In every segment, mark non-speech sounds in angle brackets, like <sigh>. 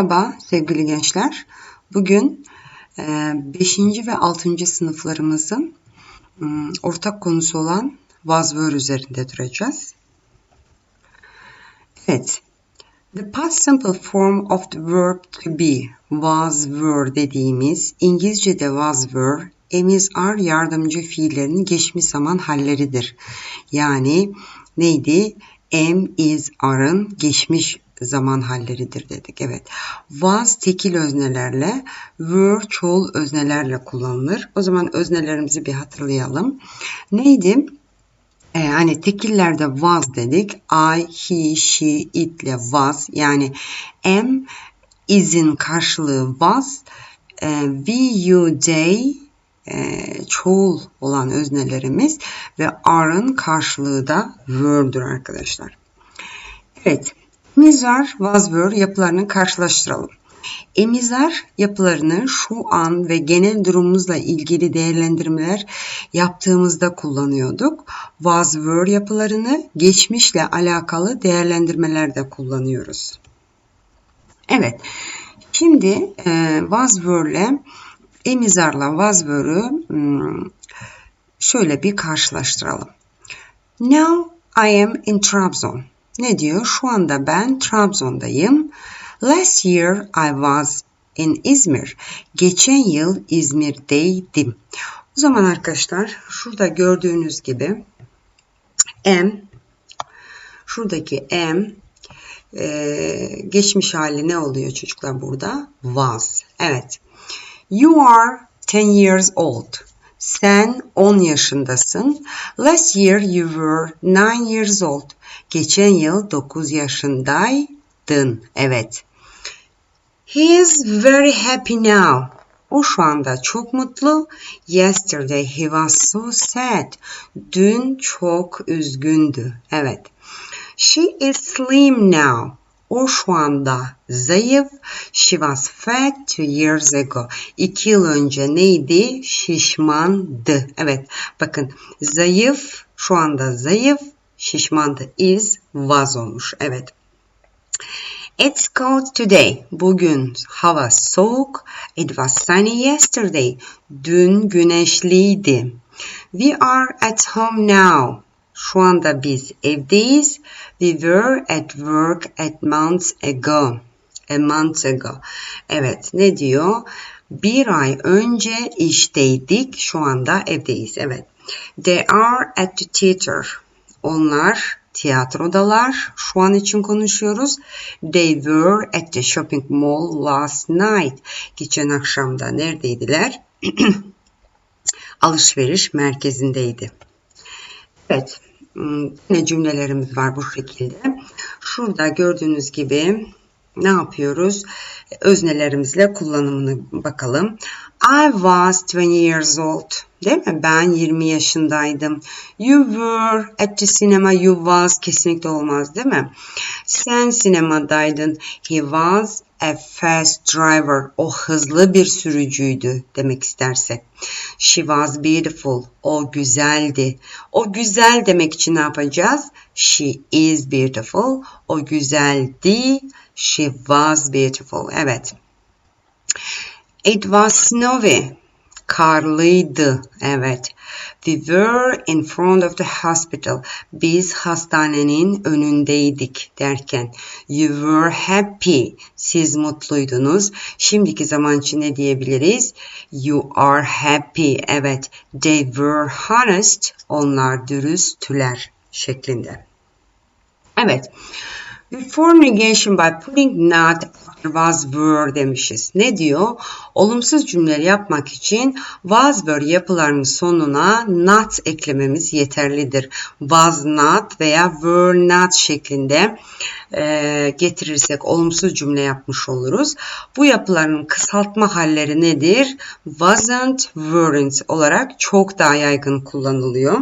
Merhaba sevgili gençler. Bugün 5. E, ve 6. sınıflarımızın ortak konusu olan were üzerinde duracağız. Evet. The past simple form of the verb to be was were dediğimiz İngilizce'de was were emiz are yardımcı fiillerinin geçmiş zaman halleridir. Yani neydi? Am, is, are'ın geçmiş zaman halleridir dedik. Evet. Was tekil öznelerle, were çoğul öznelerle kullanılır. O zaman öznelerimizi bir hatırlayalım. Neydi? Ee, hani tekillerde was dedik. I, he, she, it ile was. Yani am, is'in karşılığı was. E, we, you, they e, çoğul olan öznelerimiz ve are'ın karşılığı da were'dur arkadaşlar. Evet. Emizar, was were yapılarını karşılaştıralım. Emizar yapılarını şu an ve genel durumumuzla ilgili değerlendirmeler yaptığımızda kullanıyorduk. Were yapılarını geçmişle alakalı değerlendirmelerde kullanıyoruz. Evet. Şimdi e, ile emizarla were'ı hmm, şöyle bir karşılaştıralım. Now I am in Trabzon. Ne diyor? Şu anda ben Trabzon'dayım. Last year I was in İzmir. Geçen yıl İzmir'deydim. O zaman arkadaşlar şurada gördüğünüz gibi am şuradaki am e, geçmiş hali ne oluyor çocuklar burada? Was. Evet. You are 10 years old. Sen 10 yaşındasın. Last year you were 9 years old. Geçen yıl 9 yaşındaydın. Evet. He is very happy now. O şu anda çok mutlu. Yesterday he was so sad. Dün çok üzgündü. Evet. She is slim now. O şu anda zayıf. She was fat two years ago. İki yıl önce neydi? Şişmandı. Evet bakın zayıf şu anda zayıf. Şişmandı is was olmuş. Evet. It's cold today. Bugün hava soğuk. It was sunny yesterday. Dün güneşliydi. We are at home now. Şu anda biz evdeyiz. We were at work at months ago. A month ago. Evet ne diyor? Bir ay önce işteydik. Şu anda evdeyiz. Evet. They are at the theater. Onlar tiyatrodalar. Şu an için konuşuyoruz. They were at the shopping mall last night. Geçen akşamda neredeydiler? <clears throat> Alışveriş merkezindeydi. Evet. Hmm, ne cümlelerimiz var bu şekilde. Şurada gördüğünüz gibi ne yapıyoruz? Öznelerimizle kullanımını bakalım. I was 20 years old. Değil mi? Ben 20 yaşındaydım. You were at the cinema. You was kesinlikle olmaz değil mi? Sen sinemadaydın. He was a fast driver. O hızlı bir sürücüydü demek istersek. She was beautiful. O güzeldi. O güzel demek için ne yapacağız? She is beautiful. O güzeldi. She was beautiful. Evet. It was snowy. Karlıydı. Evet. We were in front of the hospital. Biz hastanenin önündeydik derken. You were happy. Siz mutluydunuz. Şimdiki zaman için ne diyebiliriz? You are happy. Evet. They were honest. Onlar dürüsttüler şeklinde. Evet. Before negation by putting not was were demişiz. Ne diyor? Olumsuz cümleleri yapmak için was were yapılarının sonuna not eklememiz yeterlidir. Was not veya were not şeklinde e, getirirsek olumsuz cümle yapmış oluruz. Bu yapıların kısaltma halleri nedir? Wasn't, weren't olarak çok daha yaygın kullanılıyor.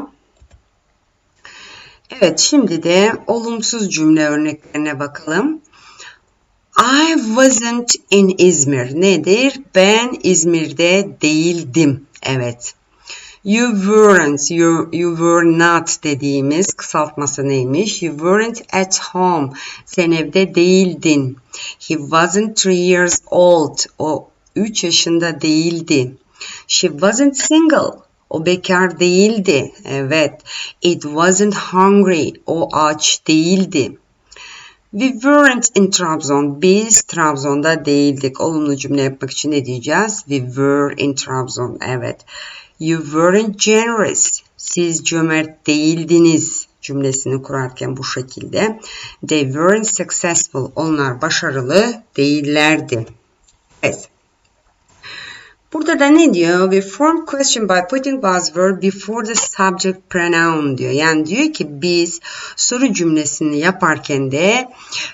Evet şimdi de olumsuz cümle örneklerine bakalım. I wasn't in İzmir nedir? Ben İzmir'de değildim. Evet. You weren't, you, you were not dediğimiz kısaltması neymiş? You weren't at home. Sen evde değildin. He wasn't three years old. O 3 yaşında değildi. She wasn't single. O bekar değildi. Evet. It wasn't hungry. O aç değildi. We weren't in Trabzon. Biz Trabzon'da değildik. Olumlu cümle yapmak için ne diyeceğiz? We were in Trabzon. Evet. You weren't generous. Siz cömert değildiniz cümlesini kurarken bu şekilde. They weren't successful. Onlar başarılı değillerdi. Evet. Burada da ne diyor? We form question by putting buzzword before the subject pronoun diyor. Yani diyor ki biz soru cümlesini yaparken de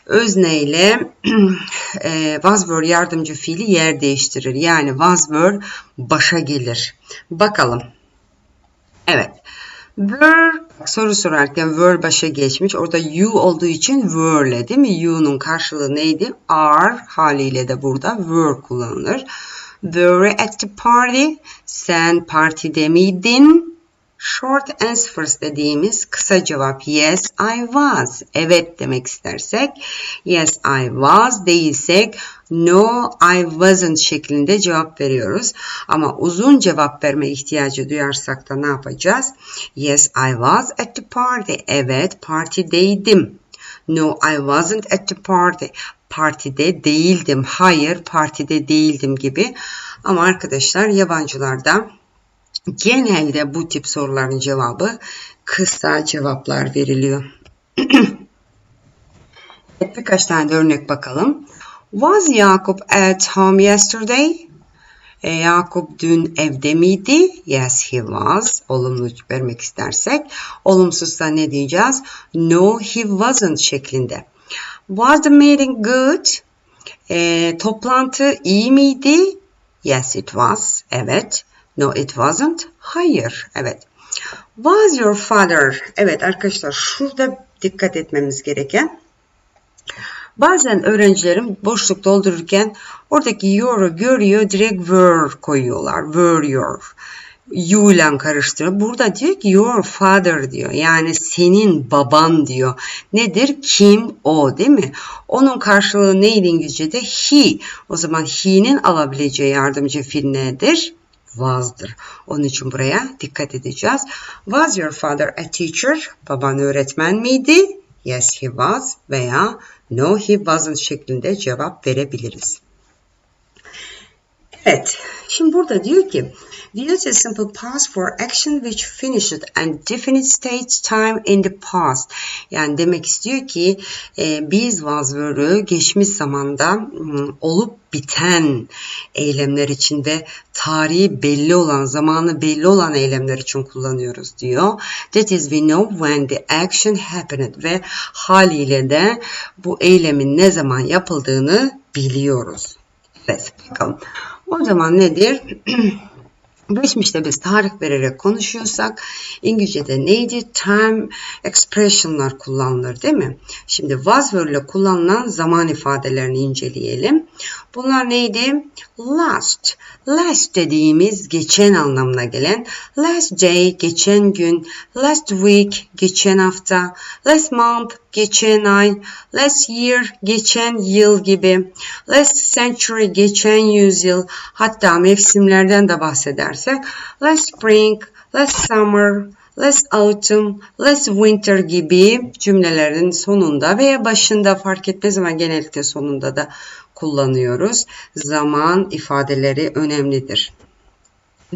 özneyle <clears throat> e, buzzword yardımcı fiili yer değiştirir. Yani buzzword başa gelir. Bakalım. Evet. Were soru sorarken were başa geçmiş. Orada you olduğu için were'le değil mi? You'nun karşılığı neydi? Are haliyle de burada were kullanılır. Were at the party? Sen partide miydin? Short answers dediğimiz kısa cevap yes I was. Evet demek istersek yes I was değilsek no I wasn't şeklinde cevap veriyoruz. Ama uzun cevap verme ihtiyacı duyarsak da ne yapacağız? Yes I was at the party. Evet partideydim. No I wasn't at the party partide değildim. Hayır partide değildim gibi. Ama arkadaşlar yabancılarda genelde bu tip soruların cevabı kısa cevaplar veriliyor. <clears throat> evet, birkaç tane de örnek bakalım. Was Jacob at home yesterday? E, Yakup dün evde miydi? Yes he was. Olumlu vermek istersek. Olumsuzsa ne diyeceğiz? No he wasn't şeklinde. Was the meeting good? E, toplantı iyi miydi? Yes it was. Evet. No it wasn't. Hayır. Evet. Was your father? Evet arkadaşlar şurada dikkat etmemiz gereken Bazen öğrencilerim boşluk doldururken oradaki your'u görüyor direkt were koyuyorlar. Were your. You ile karıştırıyor. Burada diyor ki your father diyor. Yani senin baban diyor. Nedir? Kim? O değil mi? Onun karşılığı neydi İngilizce'de? He. O zaman he'nin alabileceği yardımcı fiil nedir? was'dır. Onun için buraya dikkat edeceğiz. Was your father a teacher? Baban öğretmen miydi? Yes he was veya no he wasn't şeklinde cevap verebiliriz. Evet, şimdi burada diyor ki use a simple past for action which finished and definite stage time in the past. Yani demek istiyor ki e, biz was geçmiş zamanda ıı, olup biten eylemler için ve tarihi belli olan, zamanı belli olan eylemler için kullanıyoruz diyor. That is we know when the action happened ve haliyle de bu eylemin ne zaman yapıldığını biliyoruz. Evet bakalım. O zaman nedir? <clears throat> Geçmişte biz tarih vererek konuşuyorsak İngilizce'de neydi? Time expression'lar kullanılır değil mi? Şimdi was ile kullanılan zaman ifadelerini inceleyelim. Bunlar neydi? Last. Last dediğimiz geçen anlamına gelen last day geçen gün, last week geçen hafta, last month geçen ay, last year geçen yıl gibi, last century geçen yüzyıl, hatta mevsimlerden de bahsedersek last spring, last summer, last autumn, last winter gibi cümlelerin sonunda veya başında fark etmez ama genellikle sonunda da kullanıyoruz. Zaman ifadeleri önemlidir.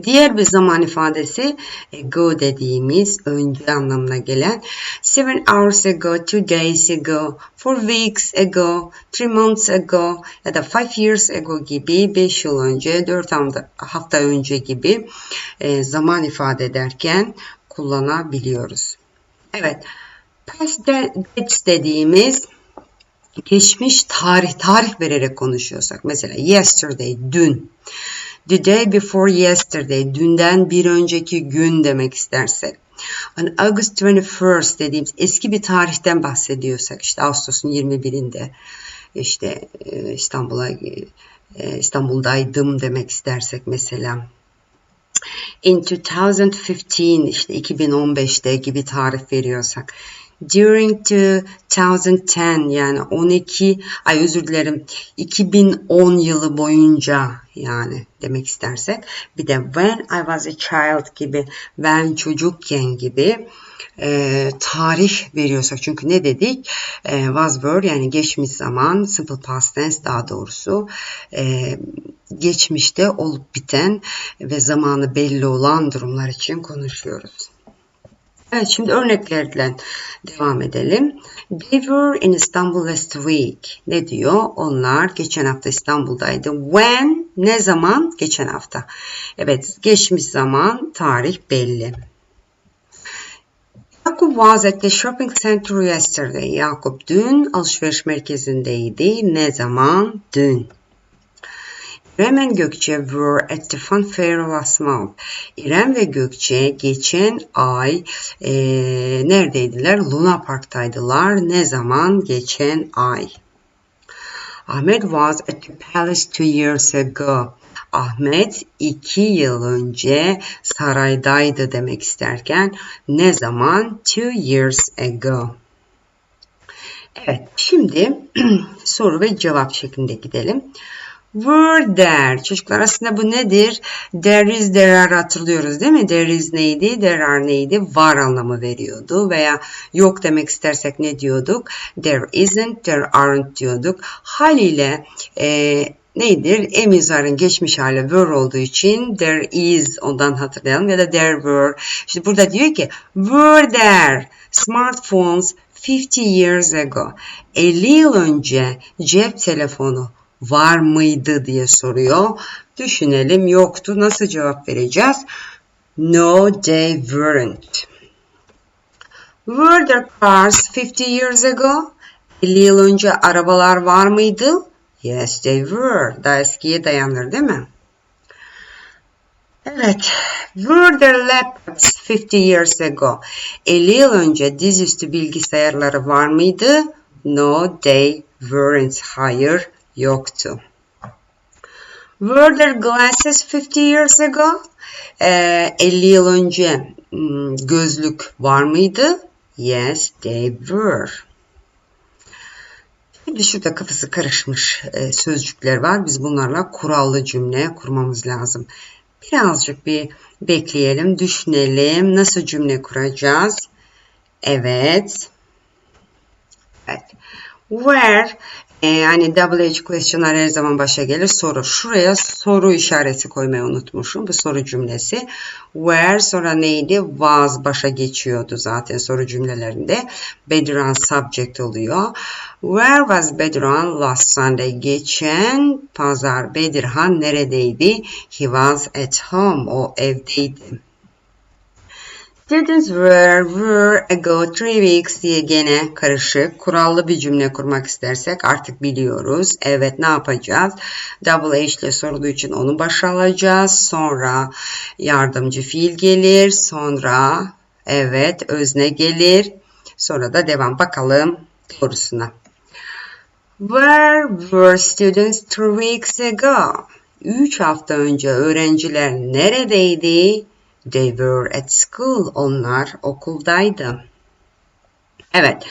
Diğer bir zaman ifadesi ago dediğimiz önce anlamına gelen seven hours ago, two days ago, four weeks ago, three months ago ya da five years ago gibi 5 yıl önce, 4 hafta önce gibi e, zaman ifade ederken kullanabiliyoruz. Evet, past dates dediğimiz geçmiş tarih tarih vererek konuşuyorsak mesela yesterday dün the day before yesterday dünden bir önceki gün demek istersek On August 21st dediğimiz eski bir tarihten bahsediyorsak işte Ağustos'un 21'inde işte İstanbul'a İstanbul'daydım demek istersek mesela In 2015 işte 2015'te gibi tarif veriyorsak. During 2010 yani 12 ay özür dilerim 2010 yılı boyunca yani demek istersek bir de when I was a child gibi ben çocukken gibi e, tarih veriyorsak çünkü ne dedik e, was were yani geçmiş zaman simple past tense daha doğrusu e, geçmişte olup biten ve zamanı belli olan durumlar için konuşuyoruz. Evet şimdi örneklerden devam edelim. They were in Istanbul last week. Ne diyor? Onlar geçen hafta İstanbul'daydı. When? Ne zaman? Geçen hafta. Evet geçmiş zaman tarih belli. Yakup was at the shopping center yesterday. Yakup dün alışveriş merkezindeydi. Ne zaman? Dün. İrem Gökçe were at the fun fair last month. İrem ve Gökçe geçen ay e, neredeydiler? Luna Park'taydılar. Ne zaman? Geçen ay. Ahmet was at the palace two years ago. Ahmet iki yıl önce saraydaydı demek isterken ne zaman? Two years ago. Evet şimdi <clears throat> soru ve cevap şeklinde gidelim. Were there. Çocuklar aslında bu nedir? There is, there are hatırlıyoruz değil mi? There is neydi? There are neydi? Var anlamı veriyordu. Veya yok demek istersek ne diyorduk? There isn't, there aren't diyorduk. Haliyle e, nedir? Emizar'ın geçmiş hali were olduğu için there is ondan hatırlayalım ya da there were. İşte burada diyor ki were there smartphones 50 years ago. 50 yıl önce cep telefonu var mıydı diye soruyor. Düşünelim yoktu. Nasıl cevap vereceğiz? No, they weren't. Were there cars 50 years ago? 50 yıl önce arabalar var mıydı? Yes, they were. Daha eskiye dayanır değil mi? Evet. Were there laptops 50 years ago? 50 yıl önce dizüstü bilgisayarları var mıydı? No, they weren't. Hayır, yoktu. Were there glasses 50 years ago? Ee, 50 yıl önce gözlük var mıydı? Yes, they were. Şimdi şurada kafası karışmış e, sözcükler var. Biz bunlarla kurallı cümle kurmamız lazım. Birazcık bir bekleyelim, düşünelim. Nasıl cümle kuracağız? Evet. Evet. Where e, yani double H question'lar her zaman başa gelir. Soru. Şuraya soru işareti koymayı unutmuşum. Bu soru cümlesi. Where sonra neydi? Was başa geçiyordu zaten soru cümlelerinde. Bedran subject oluyor. Where was Bedran last Sunday? Geçen pazar Bedirhan neredeydi? He was at home. O evdeydi. Students were, were ago three weeks diye gene karışık. Kurallı bir cümle kurmak istersek artık biliyoruz. Evet ne yapacağız? Double H ile sorulduğu için onu başa alacağız. Sonra yardımcı fiil gelir. Sonra evet özne gelir. Sonra da devam bakalım doğrusuna. Where were students three weeks ago? Üç hafta önce öğrenciler neredeydi? They were at school. Onlar okuldaydı. Evet.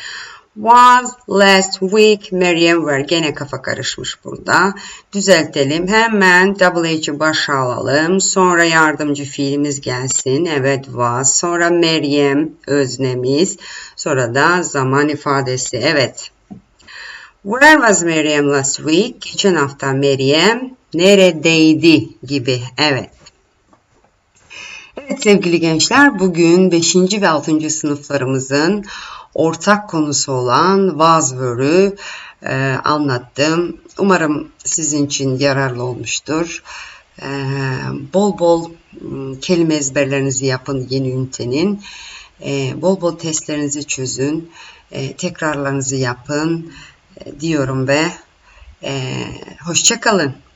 Was last week Meryem were. Gene kafa karışmış burada. Düzeltelim. Hemen double H'i başa alalım. Sonra yardımcı fiilimiz gelsin. Evet was. Sonra Meryem öznemiz. Sonra da zaman ifadesi. Evet. Where was Meryem last week? Geçen hafta Meryem neredeydi gibi. Evet. Evet sevgili gençler bugün 5. ve 6. sınıflarımızın ortak konusu olan were'ü e, anlattım. Umarım sizin için yararlı olmuştur. E, bol bol kelime ezberlerinizi yapın yeni ünitenin. E, bol bol testlerinizi çözün. E, tekrarlarınızı yapın e, diyorum ve e, hoşçakalın.